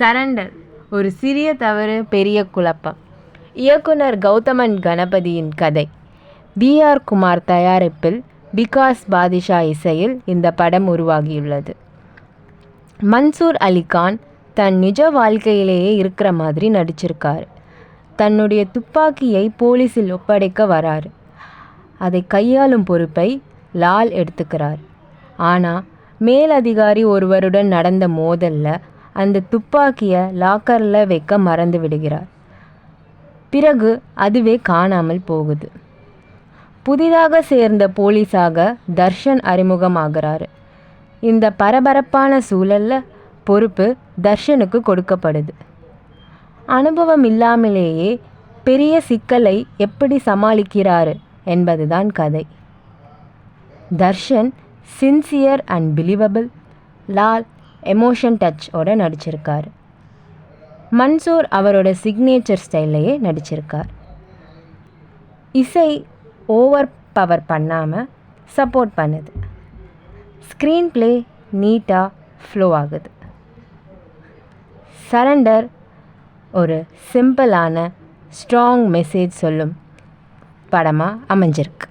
Surrender ஒரு சிறிய தவறு பெரிய குழப்பம். இயக்குனர் கௌதமன் கணபதியின் கதை. வி. ஆர். குமார் தயாரிப்பில் பிகாஸ் பாதிஷா இசையில் இந்த படம் உருவாகியுள்ளது. மன்சூர் அலிகான் தன் நிஜ வாழ்க்கையிலேயே இருக்கிற மாதிரி நடிச்சிருக்காரு. தன்னுடைய துப்பாக்கியை போலீஸில் ஒப்படைக்க வராரு. அதை கையாளும் பொறுப்பை லால் எடுத்துக்கிறார். ஆனால் மேலதிகாரி ஒருவருடன் நடந்த மோதல்ல அந்த துப்பாக்கியை லாக்கரில் வைக்க மறந்து விடுகிறார். பிறகு அதுவே காணாமல் போகுது. புதிதாக சேர்ந்த போலீஸாக தர்ஷன் அறிமுகமாகிறாரு. இந்த பரபரப்பான சூழல்ல பொறுப்பு தர்ஷனுக்கு கொடுக்கப்படுது. அனுபவம் இல்லாமலேயே பெரிய சிக்கலை எப்படி சமாளிக்கிறாரு என்பதுதான் கதை. Darshan sincere and believable Lal emotion டச்சோட நடிச்சிருக்கார். மன்சூர் அவரோட சிக்னேச்சர் ஸ்டைல்லையே நடிச்சிருக்கார். இசை ஓவர் பவர் பண்ணாமல் சப்போர்ட் பண்ணுது. ஸ்க்ரீன் ப்ளே நீட்டாக ஃப்ளோ ஆகுது. சரண்டர் ஒரு சிம்பிளான ஸ்ட்ராங் மெசேஜ் சொல்லும் படமாக அமைஞ்சிருக்கு.